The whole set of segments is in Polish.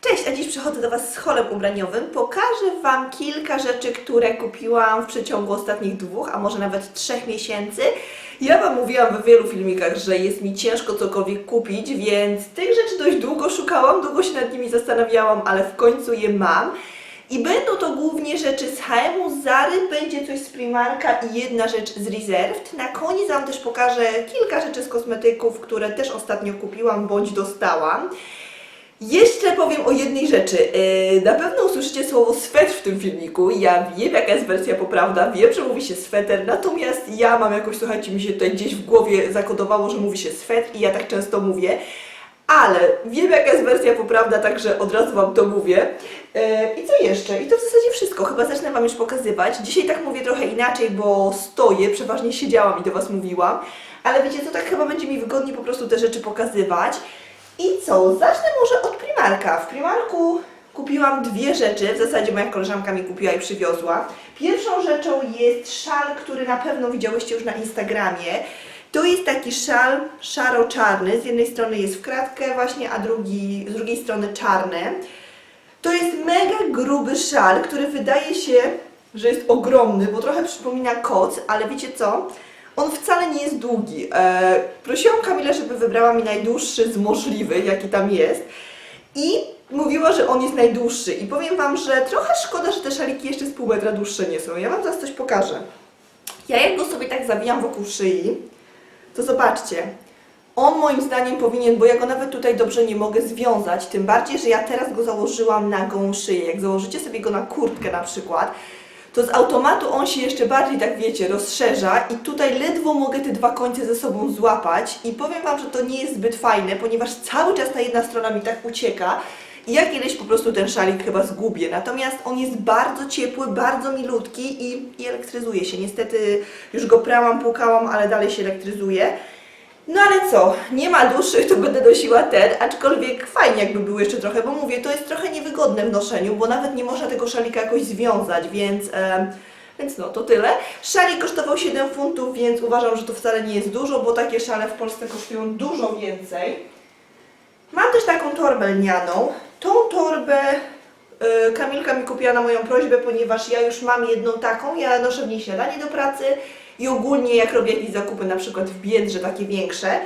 Cześć, a dziś przychodzę do Was z holem ubraniowym. Pokażę Wam kilka rzeczy, które kupiłam w przeciągu ostatnich dwóch, a może nawet trzech miesięcy. Ja Wam mówiłam w wielu filmikach, że jest mi ciężko cokolwiek kupić, więc tych rzeczy dość długo szukałam, długo się nad nimi zastanawiałam, ale w końcu je mam. I będą to głównie rzeczy z H&M, Zary, będzie coś z Primarka i jedna rzecz z Reserved. Na koniec Wam też pokażę kilka rzeczy z kosmetyków, które też ostatnio kupiłam bądź dostałam. Jeszcze powiem o jednej rzeczy. Yy, Na pewno usłyszycie słowo swetr w tym filmiku. Ja wiem, jaka jest wersja poprawna, wiem, że mówi się sweter, natomiast ja mam jakoś, słuchajcie, mi się tutaj gdzieś w głowie zakodowało, że mówi się swetr i ja tak często mówię. Ale wiem, jaka jest wersja poprawna, także od razu Wam to mówię. Yy, I co jeszcze? I to w zasadzie wszystko. Chyba zacznę Wam już pokazywać. Dzisiaj tak mówię trochę inaczej, bo stoję, przeważnie siedziałam i do Was mówiłam. Ale wiecie co, tak chyba będzie mi wygodniej po prostu te rzeczy pokazywać. I co? Zacznę może od Primarka. W Primarku kupiłam dwie rzeczy, w zasadzie moja koleżanka mi kupiła i przywiozła. Pierwszą rzeczą jest szal, który na pewno widziałyście już na Instagramie. To jest taki szal szaro-czarny, z jednej strony jest w kratkę właśnie, a drugi, z drugiej strony czarny. To jest mega gruby szal, który wydaje się, że jest ogromny, bo trochę przypomina koc, ale wiecie co? On wcale nie jest długi. E, prosiłam Kamilę, żeby wybrała mi najdłuższy z możliwych, jaki tam jest. I mówiła, że on jest najdłuższy. I powiem Wam, że trochę szkoda, że te szaliki jeszcze z pół metra dłuższe nie są. Ja Wam zaraz coś pokażę. Ja jak go sobie tak zawijam wokół szyi, to zobaczcie. On moim zdaniem powinien, bo ja go nawet tutaj dobrze nie mogę związać, tym bardziej, że ja teraz go założyłam na gołą szyję. Jak założycie sobie go na kurtkę na przykład, to z automatu on się jeszcze bardziej, tak wiecie, rozszerza i tutaj ledwo mogę te dwa końce ze sobą złapać i powiem Wam, że to nie jest zbyt fajne, ponieważ cały czas ta jedna strona mi tak ucieka i ja kiedyś po prostu ten szalik chyba zgubię. Natomiast on jest bardzo ciepły, bardzo milutki i, i elektryzuje się. Niestety już go prałam, płukałam, ale dalej się elektryzuje. No ale co, nie ma dłuższych, to będę nosiła ten, aczkolwiek fajnie jakby było jeszcze trochę, bo mówię, to jest trochę niewygodne w noszeniu, bo nawet nie można tego szalika jakoś związać, więc, em, więc no to tyle. Szalik kosztował 7 funtów, więc uważam, że to wcale nie jest dużo, bo takie szale w Polsce kosztują dużo więcej. Mam też taką torbę lnianą. Tą torbę y, Kamilka mi kupiła na moją prośbę, ponieważ ja już mam jedną taką, ja noszę w niej śniadanie do pracy i ogólnie jak robię jakieś zakupy, na przykład w Biedrze, takie większe,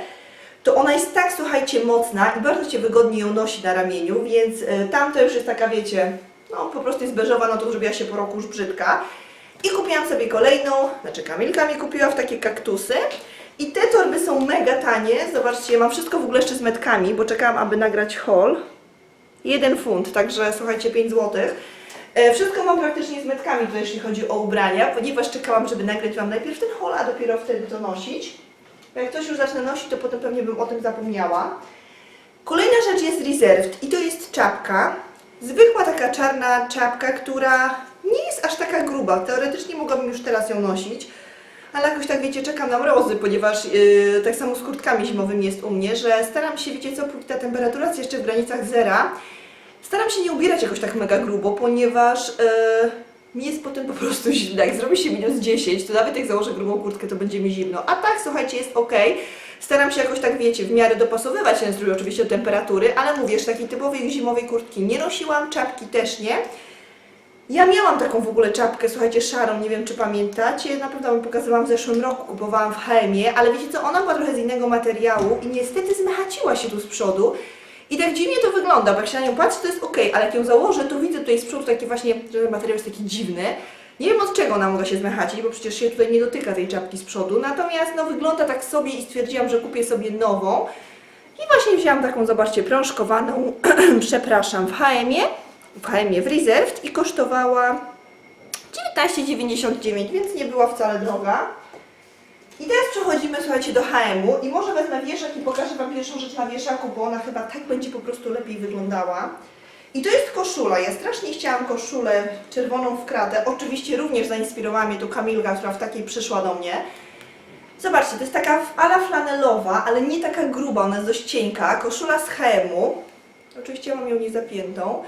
to ona jest tak, słuchajcie, mocna i bardzo Cię wygodnie ją nosi na ramieniu, więc y, tamta już jest taka, wiecie, no po prostu jest beżowa, no to zrobiła się po roku już brzydka. I kupiłam sobie kolejną, znaczy Kamilka mi kupiła w takie kaktusy. I te torby są mega tanie, zobaczcie, mam wszystko w ogóle jeszcze z metkami, bo czekałam, aby nagrać haul. Jeden funt, także słuchajcie, 5 złotych. E, Wszystko mam praktycznie z metkami, to jeśli chodzi o ubrania, ponieważ czekałam, żeby nagrać Wam najpierw ten haul, a dopiero wtedy to nosić. Bo jak ktoś już zacznę nosić, to potem pewnie bym o tym zapomniała. Kolejna rzecz jest Reserved i to jest czapka. Zwykła taka czarna czapka, która nie jest aż taka gruba. Teoretycznie mogłabym już teraz ją nosić, ale jakoś tak wiecie, czekam na mrozy, ponieważ yy, tak samo z kurtkami zimowymi jest u mnie, że staram się, wiecie co, póki ta temperatura jest jeszcze w granicach zera, staram się nie ubierać jakoś tak mega grubo, ponieważ yy, mi jest potem po prostu zimno. Jak zrobi się minus 10, to nawet jak założę grubą kurtkę, to będzie mi zimno. A tak, słuchajcie, jest ok. Staram się jakoś tak, wiecie, w miarę dopasowywać ten strój oczywiście do temperatury, ale mówię, że takiej typowej zimowej kurtki nie nosiłam, czapki też nie. Ja miałam taką w ogóle czapkę, słuchajcie, szarą, nie wiem czy pamiętacie, na pewno Wam pokazywałam w zeszłym roku, kupowałam w H&M, ale wiecie co, ona była trochę z innego materiału i niestety zmechaciła się tu z przodu i tak dziwnie to wygląda, bo jak się na nią patrzy, to jest ok, ale jak ją założę, to widzę tutaj z przodu takie właśnie, że materiał jest taki dziwny. Nie wiem od czego ona mogła się zmechacić, bo przecież się tutaj nie dotyka tej czapki z przodu, natomiast no wygląda tak sobie i stwierdziłam, że kupię sobie nową. I właśnie wzięłam taką, zobaczcie, prążkowaną, przepraszam, w H&M, w H&M w Reserved i kosztowała 19,99, więc nie była wcale droga. I teraz przechodzimy, słuchajcie, do H&M-u i może wezmę wieszak i pokażę Wam pierwszą rzecz na wieszaku, bo ona chyba tak będzie po prostu lepiej wyglądała. I to jest koszula. Ja strasznie chciałam koszulę czerwoną w kratę. Oczywiście również zainspirowała mnie tu Kamilka, która w takiej przyszła do mnie. Zobaczcie, to jest taka ala flanelowa, ale nie taka gruba, ona jest dość cienka. Koszula z H&M-u. Oczywiście mam ją niezapiętą.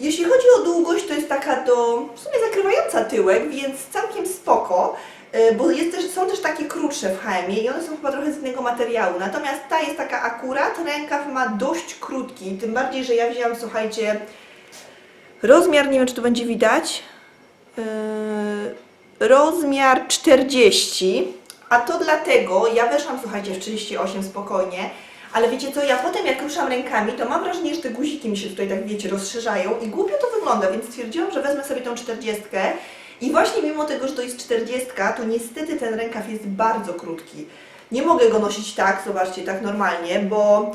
Jeśli chodzi o długość, to jest taka do, w sumie zakrywająca tyłek, więc całkiem spoko. Y, bo jest też, są też takie krótsze w HM i one są chyba trochę z innego materiału. Natomiast ta jest taka akurat, rękaw ma dość krótki, tym bardziej, że ja wzięłam, słuchajcie, rozmiar, nie wiem czy tu będzie widać, yy, rozmiar 40, a to dlatego, ja weszłam, słuchajcie, w 38 spokojnie, ale wiecie co, ja potem jak ruszam rękami, to mam wrażenie, że te guziki mi się tutaj tak, wiecie, rozszerzają i głupio to wygląda, więc stwierdziłam, że wezmę sobie tą 40 i właśnie mimo tego, że to jest 40, to niestety ten rękaw jest bardzo krótki. Nie mogę go nosić tak, zobaczcie, tak normalnie, bo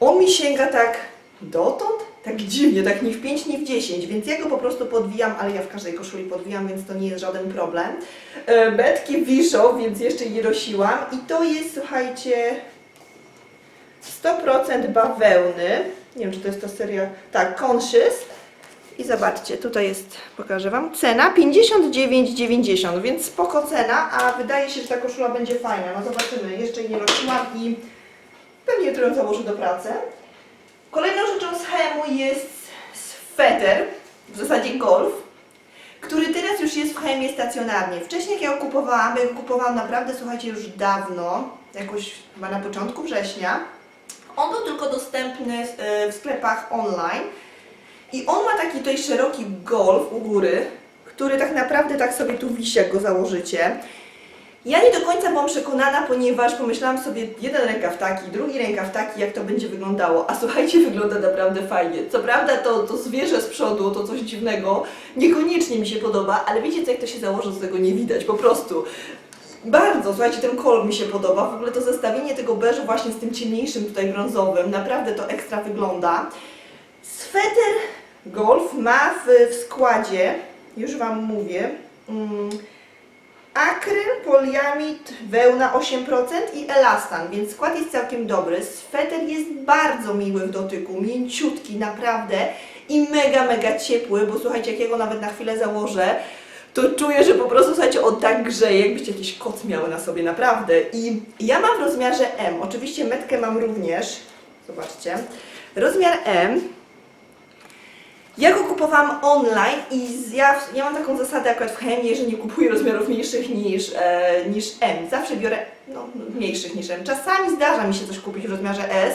on mi sięga tak dotąd, tak dziwnie, tak nie w 5, nie w 10, więc ja go po prostu podwijam, ale ja w każdej koszuli podwijam, więc to nie jest żaden problem. E, Betki wiszą, więc jeszcze je nosiłam i to jest, słuchajcie, 100% bawełny. Nie wiem, czy to jest ta seria. Tak, Conscious. I zobaczcie, tutaj jest, pokażę Wam, cena 59,90, więc spoko cena, a wydaje się, że ta koszula będzie fajna. No zobaczymy, jeszcze jej nie nosiłam i pewnie jutro ją założę do pracy. Kolejną rzeczą z H&M jest sweter, w zasadzie golf, który teraz już jest w H&M stacjonarnie. Wcześniej jak ja kupowałam, ja kupowałam naprawdę, słuchajcie, już dawno, jakoś chyba na początku września. On był tylko dostępny e, w sklepach online i on ma taki tutaj szeroki golf u góry, który tak naprawdę tak sobie tu wisi, jak go założycie. Ja nie do końca byłam przekonana, ponieważ pomyślałam sobie jeden rękaw taki, drugi rękaw taki, jak to będzie wyglądało. A słuchajcie, wygląda naprawdę fajnie. Co prawda to, to zwierzę z przodu, to coś dziwnego, niekoniecznie mi się podoba, ale wiecie co, jak to się założy, to tego nie widać, po prostu. Bardzo, słuchajcie, ten kolor mi się podoba. W ogóle to zestawienie tego beżu właśnie z tym ciemniejszym tutaj brązowym, naprawdę to ekstra wygląda. Sweter Golf ma w, w składzie, już Wam mówię, mm, akryl, poliamid, wełna 8% i elastan, więc skład jest całkiem dobry. Sweter jest bardzo miły w dotyku, mięciutki naprawdę i mega, mega ciepły, bo słuchajcie, jak ja go nawet na chwilę założę, to czuję, że po prostu, słuchajcie, on tak grzeje, jakbyście jakiś kot miały na sobie, naprawdę. I ja mam w rozmiarze M, oczywiście metkę mam również, zobaczcie, rozmiar M. Ja go kupowałam online i ja, ja mam taką zasadę akurat w chemii, że nie kupuję rozmiarów mniejszych niż, e, niż M. Zawsze biorę no, mniejszych niż M. Czasami zdarza mi się coś kupić w rozmiarze S,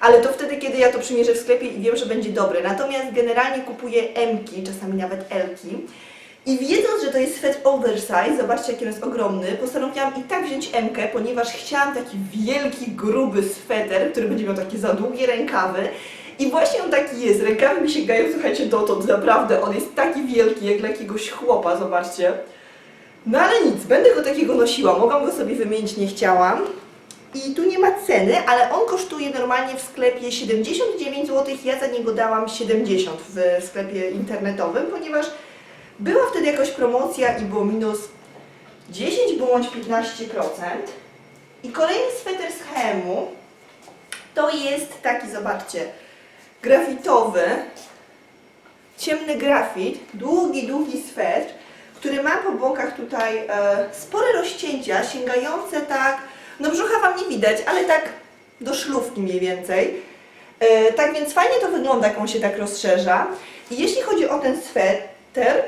ale to wtedy, kiedy ja to przymierzę w sklepie i wiem, że będzie dobre. Natomiast generalnie kupuję M-ki, czasami nawet L-ki. I wiedząc, że to jest swet oversize, zobaczcie jaki on jest ogromny, postanowiłam i tak wziąć M-kę, ponieważ chciałam taki wielki, gruby sweter, który będzie miał takie za długie rękawy. I właśnie on taki jest, rękawy mi sięgają, słuchajcie, dotąd, naprawdę, on jest taki wielki, jak dla jakiegoś chłopa, zobaczcie. No ale nic, będę go takiego nosiła, mogłam go sobie wymienić, nie chciałam. I tu nie ma ceny, ale on kosztuje normalnie w sklepie 79 zł, ja za niego dałam 70 w sklepie internetowym, ponieważ była wtedy jakaś promocja i było minus 10 bądź 15%. I kolejny sweter z H&M-u to jest taki, zobaczcie, grafitowy, ciemny grafit, długi, długi swetr, który ma po bokach tutaj e, spore rozcięcia, sięgające tak, no brzucha Wam nie widać, ale tak do szlówki mniej więcej. E, tak więc fajnie to wygląda, jak on się tak rozszerza. I jeśli chodzi o ten sweter,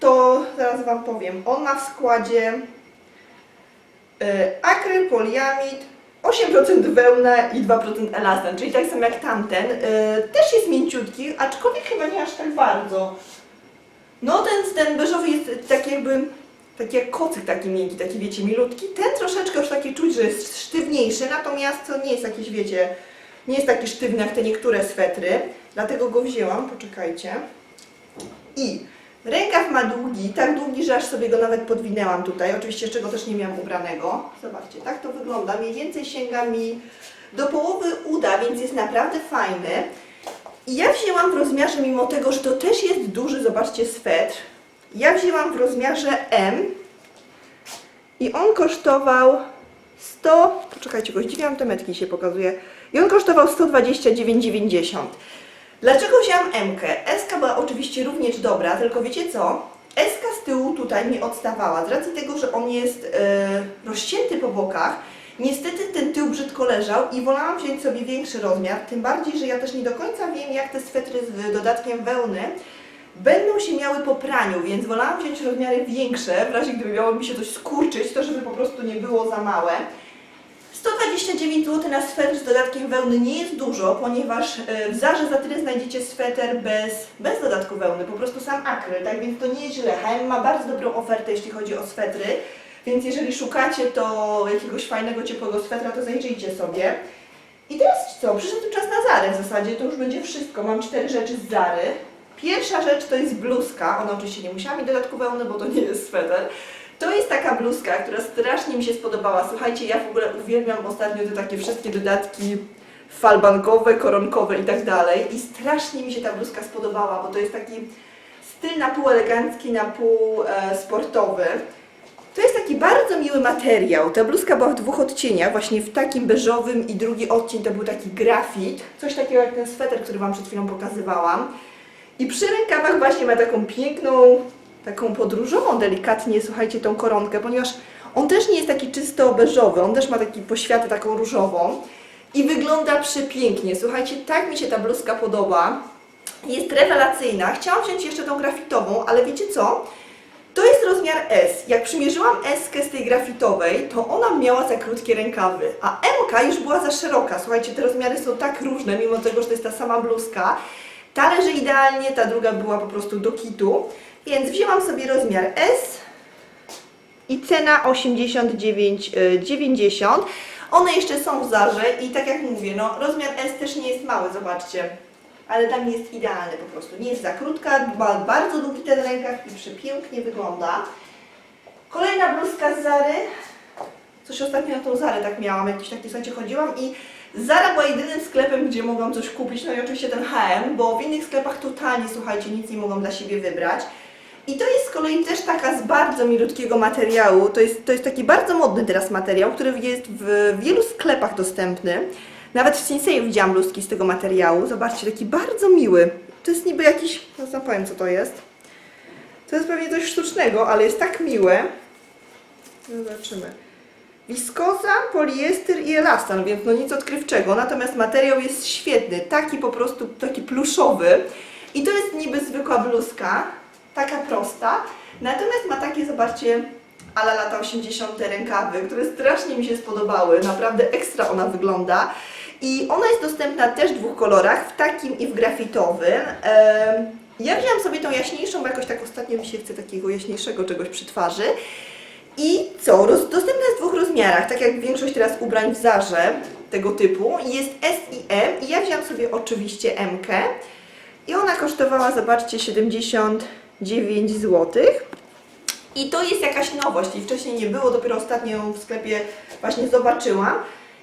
to zaraz Wam powiem, on ma w składzie e, akryl, poliamid, 8% wełna i 2% elastan, czyli tak samo jak tamten. E, też jest mięciutki, aczkolwiek chyba nie aż tak bardzo. No ten, ten beżowy jest taki jakby, taki jak kocyk taki miękki, taki wiecie, milutki. Ten troszeczkę już taki czuć, że jest sztywniejszy, natomiast to nie jest jakiś, wiecie, nie jest taki sztywny jak te niektóre swetry. Dlatego go wzięłam, poczekajcie. I rękaw ma długi, tak długi, że aż sobie go nawet podwinęłam tutaj. Oczywiście jeszcze go też nie miałam ubranego. Zobaczcie, tak to wygląda. Mniej więcej sięga mi do połowy uda, więc jest naprawdę fajny. I ja wzięłam w rozmiarze, mimo tego, że to też jest duży, zobaczcie, swetr. Ja wzięłam w rozmiarze M i on kosztował 100, poczekajcie, go zdziwiam, te metki się pokazuje. I on kosztował 129,90. Dlaczego wzięłam M-kę? S była oczywiście również dobra, tylko wiecie co? S z tyłu tutaj nie odstawała, z racji tego, że on jest e, rozcięty po bokach. Niestety ten tył brzydko leżał i wolałam wziąć sobie większy rozmiar, tym bardziej, że ja też nie do końca wiem, jak te swetry z dodatkiem wełny będą się miały po praniu, więc wolałam wziąć rozmiary większe, w razie gdyby miało mi się coś skurczyć, to żeby po prostu nie było za małe. 129 zł na swetr z dodatkiem wełny nie jest dużo, ponieważ e, w Zarze za tyle znajdziecie sweter bez, bez dodatku wełny, po prostu sam akryl, tak więc to nie jest źle. H&M ma bardzo dobrą ofertę, jeśli chodzi o swetry, więc jeżeli szukacie to jakiegoś fajnego, ciepłego swetra, to zajrzyjcie sobie. I teraz co? Przyszedł czas na Zarę w zasadzie, to już będzie wszystko. Mam cztery rzeczy z Zary. Pierwsza rzecz to jest bluzka, ona oczywiście nie musiała mieć dodatku wełny, bo to nie jest sweter. To jest taka bluzka, która strasznie mi się spodobała. Słuchajcie, ja w ogóle uwielbiam ostatnio te takie wszystkie dodatki falbankowe, koronkowe i tak dalej. I strasznie mi się ta bluzka spodobała, bo to jest taki styl na pół elegancki, na pół e, sportowy. To jest taki bardzo miły materiał. Ta bluzka była w dwóch odcieniach, właśnie w takim beżowym i drugi odcień to był taki grafit. Coś takiego jak ten sweter, który Wam przed chwilą pokazywałam. I przy rękawach właśnie ma taką piękną, taką podróżową delikatnie, słuchajcie, tą koronkę, ponieważ on też nie jest taki czysto beżowy, on też ma taki poświatę taką różową i wygląda przepięknie. Słuchajcie, tak mi się ta bluzka podoba. Jest rewelacyjna. Chciałam wziąć jeszcze tą grafitową, ale wiecie co? To jest rozmiar S. Jak przymierzyłam S z tej grafitowej, to ona miała za krótkie rękawy, a M już była za szeroka. Słuchajcie, te rozmiary są tak różne, mimo tego, że to jest ta sama bluzka. Ta leży idealnie, ta druga była po prostu do kitu, więc wzięłam sobie rozmiar S i cena 89,90. One jeszcze są w Zarze i tak jak mówię, no rozmiar S też nie jest mały, zobaczcie. Ale mnie jest idealny po prostu. Nie jest za krótka, ma bardzo długi ten rękaw i przepięknie wygląda. Kolejna bluzka z Zary. Coś ostatnio na tą Zarę tak miałam, jakiś taki, słuchajcie, chodziłam i Zara była jedynym sklepem, gdzie mogłam coś kupić, no i oczywiście ten H&M, bo w innych sklepach totalnie, słuchajcie, nic nie mogłam dla siebie wybrać. I to jest z kolei też taka z bardzo milutkiego materiału. To jest, to jest taki bardzo modny teraz materiał, który jest w wielu sklepach dostępny. Nawet w Sensei widziałam bluzki z tego materiału. Zobaczcie, taki bardzo miły. To jest niby jakiś, no zapowiem co to jest. To jest pewnie coś sztucznego, ale jest tak miłe. Zobaczymy. Wiskoza, poliester i elastan, więc no nic odkrywczego. Natomiast materiał jest świetny, taki po prostu, taki pluszowy. I to jest niby zwykła bluzka, taka prosta. Natomiast ma takie, zobaczcie, ala lata 80. rękawy, które strasznie mi się spodobały. Naprawdę ekstra ona wygląda. I ona jest dostępna też w dwóch kolorach, w takim i w grafitowym. Ja wzięłam sobie tą jaśniejszą, bo jakoś tak ostatnio mi się chce takiego jaśniejszego czegoś przy twarzy. I co? Dostępna jest w dwóch rozmiarach, tak jak większość teraz ubrań w Zarze tego typu. Jest S i M i ja wziąłam sobie oczywiście M. I ona kosztowała, zobaczcie, 79 zł. I to jest jakaś nowość i wcześniej nie było, dopiero ostatnio w sklepie właśnie zobaczyłam.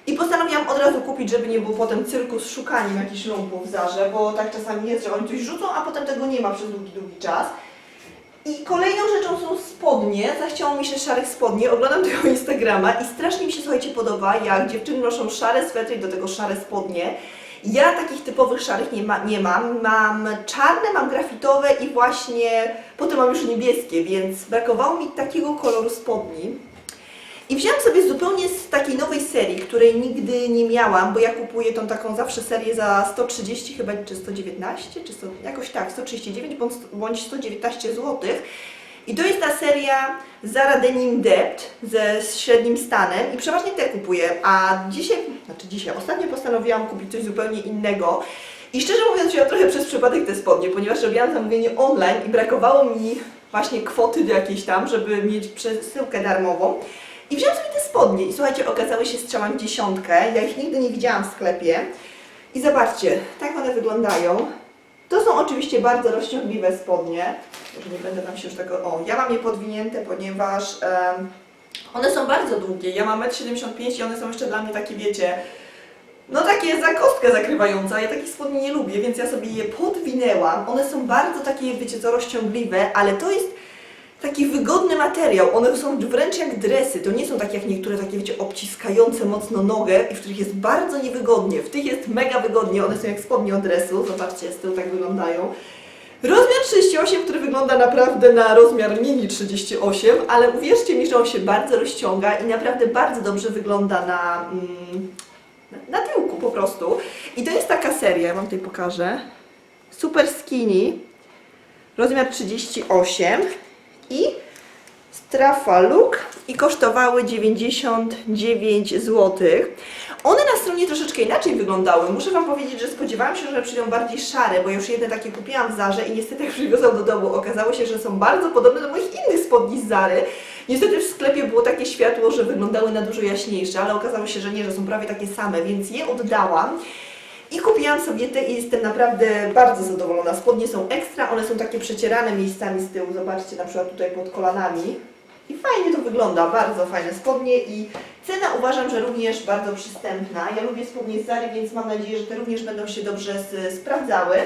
I postanowiłam od razu kupić, żeby nie było potem cyrku z szukaniem jakichś lumpów w Zarze, bo tak czasami jest, że oni coś rzucą, a potem tego nie ma przez długi, długi czas. I kolejną rzeczą są spodnie. Zachciało mi się szarych spodni. Oglądam tego Instagrama i strasznie mi się, słuchajcie, podoba, jak dziewczyny noszą szare swetry i do tego szare spodnie. Ja takich typowych szarych nie, ma, nie mam. Mam czarne, mam grafitowe i właśnie potem mam już niebieskie, więc brakowało mi takiego koloru spodni. I wzięłam sobie zupełnie z takiej nowej serii, której nigdy nie miałam, bo ja kupuję tą taką zawsze serię za 130 chyba, czy 119, czy 100, jakoś tak, 139 bądź, bądź 119 zł. I to jest ta seria Zara Denim ze średnim stanem i przeważnie te kupuję, a dzisiaj, znaczy dzisiaj, ostatnio postanowiłam kupić coś zupełnie innego. I szczerze mówiąc, wziąłam trochę przez przypadek te spodnie, ponieważ robiłam zamówienie online i brakowało mi właśnie kwoty do jakiejś tam, żeby mieć przesyłkę darmową. I wziąłam sobie te spodnie i słuchajcie, okazały się strzałam dziesiątkę. Ja ich nigdy nie widziałam w sklepie. I zobaczcie, tak one wyglądają. To są oczywiście bardzo rozciągliwe spodnie. Może nie będę Wam się już tego... O, ja mam je podwinięte, ponieważ em, one są bardzo długie. Ja mam 1,75 m i one są jeszcze dla mnie takie, wiecie, no takie za kostkę zakrywające. Ja takich spodni nie lubię, więc ja sobie je podwinęłam. One są bardzo takie, wiecie co, rozciągliwe, ale to jest taki wygodny materiał. One są wręcz jak dresy. To nie są takie jak niektóre takie, wiecie, obciskające mocno nogę i w których jest bardzo niewygodnie. W tych jest mega wygodnie. One są jak spodnie od dresu. Zobaczcie, z tyłu tak wyglądają. Rozmiar 38, który wygląda naprawdę na rozmiar mini 38, ale uwierzcie mi, że on się bardzo rozciąga i naprawdę bardzo dobrze wygląda na, mm, na tyłku po prostu. I to jest taka seria, ja Wam tutaj pokażę. Super skinny. rozmiar 38 i Strafa Look i kosztowały 99 zł. One na stronie troszeczkę inaczej wyglądały. Muszę Wam powiedzieć, że spodziewałam się, że przyjdą bardziej szare, bo już jedne takie kupiłam w Zarze i niestety jak przywiozłam do domu, okazało się, że są bardzo podobne do moich innych spodni z Zary. Niestety w sklepie było takie światło, że wyglądały na dużo jaśniejsze, ale okazało się, że nie, że są prawie takie same, więc je oddałam. I kupiłam sobie te i jestem naprawdę bardzo zadowolona. Spodnie są ekstra, one są takie przecierane miejscami z tyłu. Zobaczcie na przykład tutaj pod kolanami. I fajnie to wygląda, bardzo fajne spodnie i cena uważam, że również bardzo przystępna. Ja lubię spodnie z Zary, więc mam nadzieję, że te również będą się dobrze sprawdzały.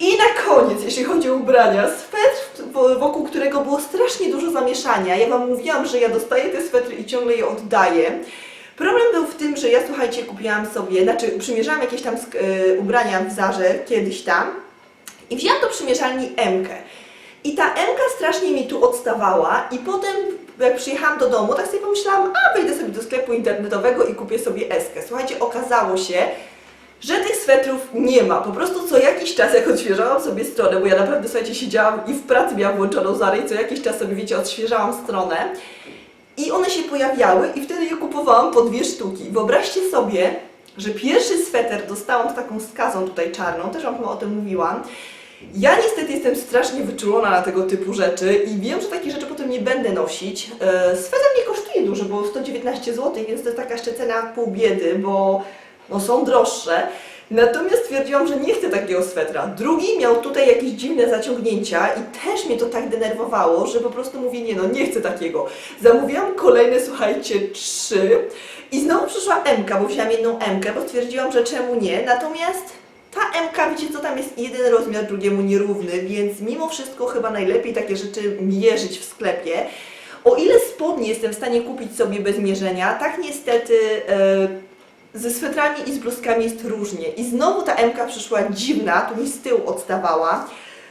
I na koniec, jeśli chodzi o ubrania, swetr, wo- wokół którego było strasznie dużo zamieszania. Ja Wam mówiłam, że ja dostaję te swetry i ciągle je oddaję. Problem był w tym, że ja słuchajcie, kupiłam sobie, znaczy przymierzałam jakieś tam y, ubrania w Zarze kiedyś tam i wzięłam do przymierzalni M-kę. I ta M-ka strasznie mi tu odstawała i potem jak przyjechałam do domu, tak sobie pomyślałam, a wejdę sobie do sklepu internetowego i kupię sobie S-kę. Słuchajcie, okazało się, że tych swetrów nie ma. Po prostu co jakiś czas, jak odświeżałam sobie stronę, bo ja naprawdę, słuchajcie, siedziałam i w pracy miałam włączoną Zarę i co jakiś czas sobie, wiecie, odświeżałam stronę i one się pojawiały i wtedy je kupowałam po dwie sztuki. Wyobraźcie sobie, że pierwszy sweter dostałam z taką skazą tutaj czarną, też Wam o tym mówiłam. Ja niestety jestem strasznie wyczulona na tego typu rzeczy i wiem, że takie rzeczy potem nie będę nosić. E, Sweter nie kosztuje dużo, bo 119 zł, więc to jest taka jeszcze cena pół biedy, bo no, są droższe. Natomiast stwierdziłam, że nie chcę takiego swetra. Drugi miał tutaj jakieś dziwne zaciągnięcia i też mnie to tak denerwowało, że po prostu mówię, nie no, nie chcę takiego. Zamówiłam kolejne, słuchajcie, trzy i znowu przyszła MK, bo wzięłam jedną MK, bo stwierdziłam, że czemu nie. Natomiast ta MK, wiecie co, tam jest jeden rozmiar drugiemu nierówny, więc mimo wszystko chyba najlepiej takie rzeczy mierzyć w sklepie. O ile spodnie jestem w stanie kupić sobie bez mierzenia, tak niestety e, ze swetrami i z bluzkami jest różnie. I znowu ta MK przyszła dziwna, tu mi z tyłu odstawała.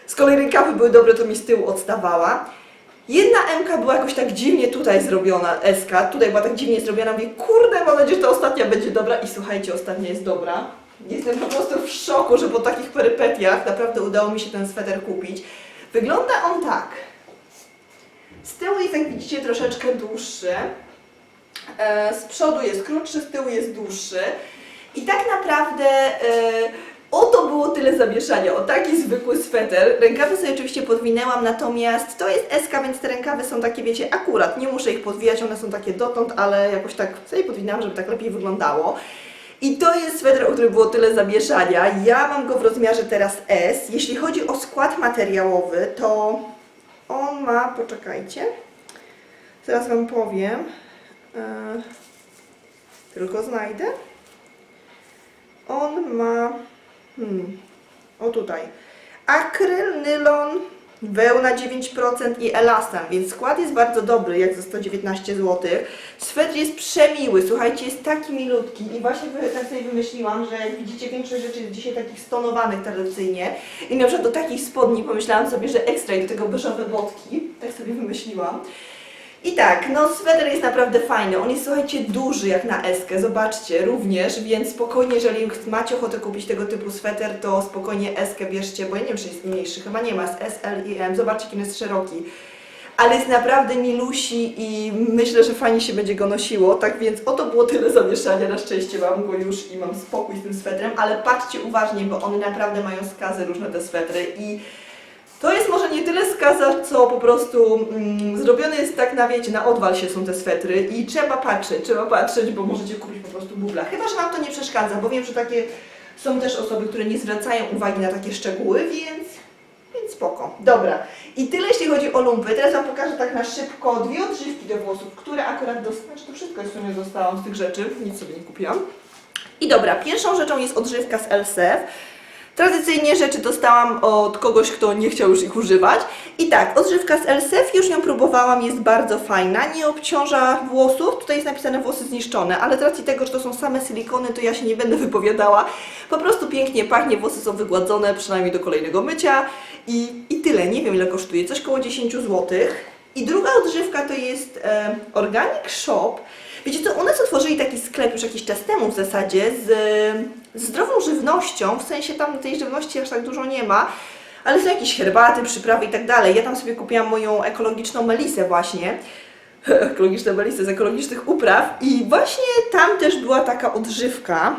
Z kolei rękawy były dobre, to mi z tyłu odstawała. Jedna MK była jakoś tak dziwnie tutaj zrobiona, SK, tutaj była tak dziwnie zrobiona, mówię, kurde, mam nadzieję, że ta ostatnia będzie dobra i słuchajcie, ostatnia jest dobra. Jestem po prostu w szoku, że po takich perypetiach naprawdę udało mi się ten sweter kupić. Wygląda on tak. Z tyłu jest, jak widzicie, troszeczkę dłuższy. E, z przodu jest krótszy, z tyłu jest dłuższy. I tak naprawdę e, o to było tyle zamieszania, o taki zwykły sweter. Rękawy sobie oczywiście podwinęłam, natomiast to jest SK, więc te rękawy są takie, wiecie, akurat, nie muszę ich podwijać, one są takie dotąd, ale jakoś tak sobie podwinęłam, żeby tak lepiej wyglądało. I to jest sweter, o którym było tyle zamieszania. Ja mam go w rozmiarze teraz S. Jeśli chodzi o skład materiałowy, to on ma, poczekajcie, zaraz Wam powiem, tylko znajdę. On ma, hmm, o tutaj, akryl, nylon, wełna 9% i elastan, więc skład jest bardzo dobry, jak za 119 zł. Swetr jest przemiły, słuchajcie, jest taki milutki i właśnie tak sobie wymyśliłam, że jak widzicie większość rzeczy jest dzisiaj takich stonowanych tradycyjnie i na przykład do takich spodni pomyślałam sobie, że ekstra i do tego beżowe botki, tak sobie wymyśliłam. I tak, no sweter jest naprawdę fajny. On jest, słuchajcie, duży jak na Eskę, zobaczcie, również, więc spokojnie, jeżeli macie ochotę kupić tego typu sweter, to spokojnie Eskę bierzcie, bo ja nie wiem, czy jest mniejszy, chyba nie ma, z S, L i M. Zobaczcie, jaki jest szeroki. Ale jest naprawdę milusi i myślę, że fajnie się będzie go nosiło, tak więc oto było tyle zamieszania, na szczęście mam go już i mam spokój z tym swetrem, ale patrzcie uważnie, bo one naprawdę mają skazy różne te swetry i to jest może nie tyle skaza, co po prostu mm, zrobione jest tak na wiecie, na odwal się są te swetry i trzeba patrzeć, trzeba patrzeć, bo możecie kupić po prostu bubla. Chyba, że Wam to nie przeszkadza, bo wiem, że takie są też osoby, które nie zwracają uwagi na takie szczegóły, więc, więc spoko. Dobra, i tyle jeśli chodzi o lumpy. Teraz Wam pokażę tak na szybko dwie odżywki do włosów, które akurat dostałam, znaczy to wszystko w sumie dostałam z tych rzeczy, nic sobie nie kupiłam. I dobra, pierwszą rzeczą jest odżywka z LSF. Tradycyjnie rzeczy dostałam od kogoś, kto nie chciał już ich używać. I tak, odżywka z LSF, już ją próbowałam, jest bardzo fajna, nie obciąża włosów. Tutaj jest napisane włosy zniszczone, ale z racji tego, że to są same silikony, to ja się nie będę wypowiadała. Po prostu pięknie pachnie, włosy są wygładzone, przynajmniej do kolejnego mycia. I, i tyle, nie wiem ile kosztuje, coś koło 10 zł. I druga odżywka to jest e, Organic Shop. Wiecie co, u nas otworzyli taki sklep już jakiś czas temu w zasadzie z, z zdrową żywnością, w sensie tam tej żywności aż tak dużo nie ma, ale są jakieś herbaty, przyprawy i tak dalej. Ja tam sobie kupiłam moją ekologiczną melisę właśnie. Ekologiczne melisy z ekologicznych upraw i właśnie tam też była taka odżywka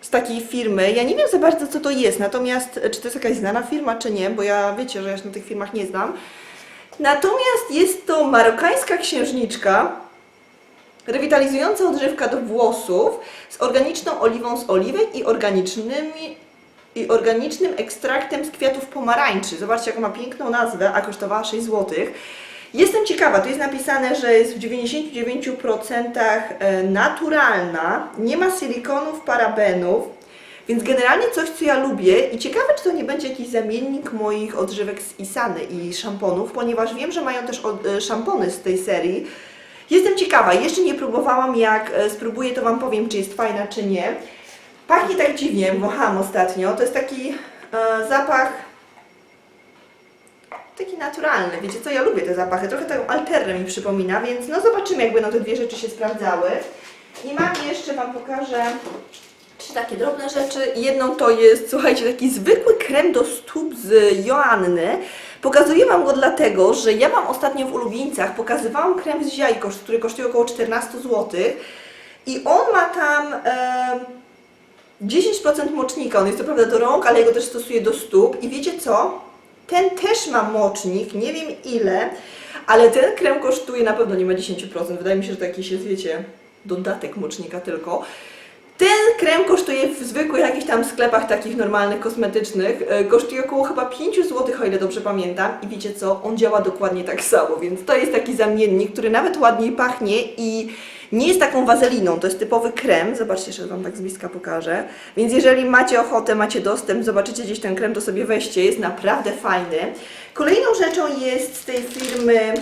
z takiej firmy. Ja nie wiem za bardzo co to jest, natomiast czy to jest jakaś znana firma czy nie, bo ja wiecie, że ja się na tych firmach nie znam. Natomiast jest to marokańska księżniczka, rewitalizująca odżywka do włosów z organiczną oliwą z oliwek i organicznymi i organicznym ekstraktem z kwiatów pomarańczy. Zobaczcie, jaką ma piękną nazwę, a kosztowała 6 zł. Jestem ciekawa, tu jest napisane, że jest w 99% e, naturalna, nie ma silikonów, parabenów, więc generalnie coś, co ja lubię i ciekawe, czy to nie będzie jakiś zamiennik moich odżywek z Isany i szamponów, ponieważ wiem, że mają też e, szampony z tej serii. Jestem ciekawa, jeszcze nie próbowałam, jak e, spróbuję, to Wam powiem, czy jest fajna, czy nie. Pachnie tak dziwnie, wąchałam ostatnio, to jest taki e, zapach taki naturalny. Wiecie co, ja lubię te zapachy, trochę taką alterę mi przypomina, więc no zobaczymy, jak będą te dwie rzeczy się sprawdzały. I mam jeszcze, Wam pokażę trzy takie drobne rzeczy. Jedną to jest, słuchajcie, taki zwykły krem do stóp z Joanny. Pokazuję Wam go dlatego, że ja mam ostatnio w ulubieńcach, pokazywałam krem z Ziajkosz, który kosztuje około 14 zł. I on ma tam... em, 10% mocznika, on jest co prawda do rąk, ale ja go też stosuję do stóp i wiecie co? Ten też ma mocznik, nie wiem ile, ale ten krem kosztuje na pewno nie ma 10%, wydaje mi się, że to jakiś jest, wiecie, dodatek mocznika tylko. Krem kosztuje w zwykłych jakichś tam sklepach takich normalnych, kosmetycznych, e, kosztuje około chyba 5 zł, o ile dobrze pamiętam i wiecie co? On działa dokładnie tak samo, więc to jest taki zamiennik, który nawet ładniej pachnie i nie jest taką wazeliną, to jest typowy krem. Zobaczcie, jeszcze Wam tak z bliska pokażę. Więc jeżeli macie ochotę, macie dostęp, zobaczycie gdzieś ten krem, to sobie weźcie, jest naprawdę fajny. Kolejną rzeczą jest z tej firmy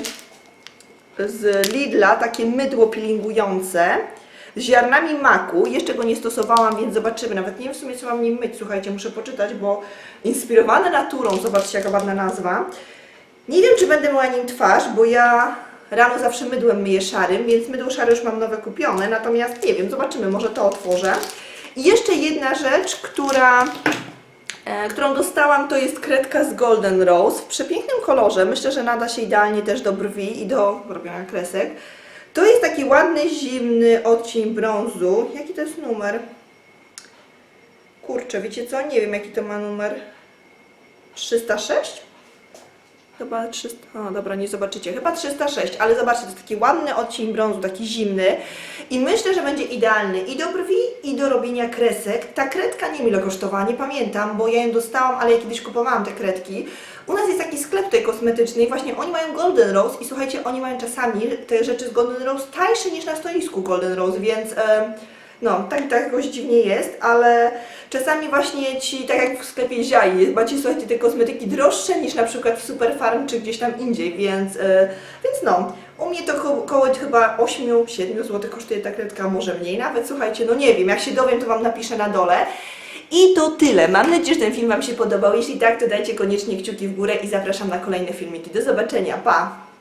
z Lidla takie mydło peelingujące z ziarnami maku. Jeszcze go nie stosowałam, więc zobaczymy. Nawet nie wiem w sumie co mam nim myć, słuchajcie, muszę poczytać, bo inspirowane naturą, zobaczcie jaka ładna nazwa. Nie wiem, czy będę myła nim twarz, bo ja rano zawsze mydłem myję szarym, więc mydło szare już mam nowe kupione, natomiast nie wiem, zobaczymy, może to otworzę. I jeszcze jedna rzecz, która, e, którą dostałam, to jest kredka z Golden Rose w przepięknym kolorze. Myślę, że nada się idealnie też do brwi i do robienia kresek. To jest taki ładny, zimny odcień brązu. Jaki to jest numer? Kurczę, wiecie co? Nie wiem, jaki to ma numer. 306? Chyba 300, o dobra, nie zobaczycie, chyba 306, ale zobaczcie, to jest taki ładny odcień brązu, taki zimny i myślę, że będzie idealny i do brwi, i do robienia kresek. Ta kredka nie wiem ile kosztowała, nie pamiętam, bo ja ją dostałam, ale ja kiedyś kupowałam te kredki. U nas jest taki sklep tutaj kosmetyczny i właśnie oni mają Golden Rose i słuchajcie, oni mają czasami te rzeczy z Golden Rose tańsze niż na stoisku Golden Rose, więc... em, no, tak, tak jakoś dziwnie jest, ale czasami właśnie ci, tak jak w sklepie Ziai, macie słuchajcie te kosmetyki droższe niż na przykład w Superfarm czy gdzieś tam indziej, więc, e, więc no, u mnie to ko- koło chyba 8-7 zł kosztuje ta kredka, może mniej nawet, słuchajcie, no nie wiem, jak się dowiem to Wam napiszę na dole. I to tyle. Mam nadzieję, że ten film Wam się podobał. Jeśli tak, to dajcie koniecznie kciuki w górę i zapraszam na kolejne filmiki. Do zobaczenia. Pa!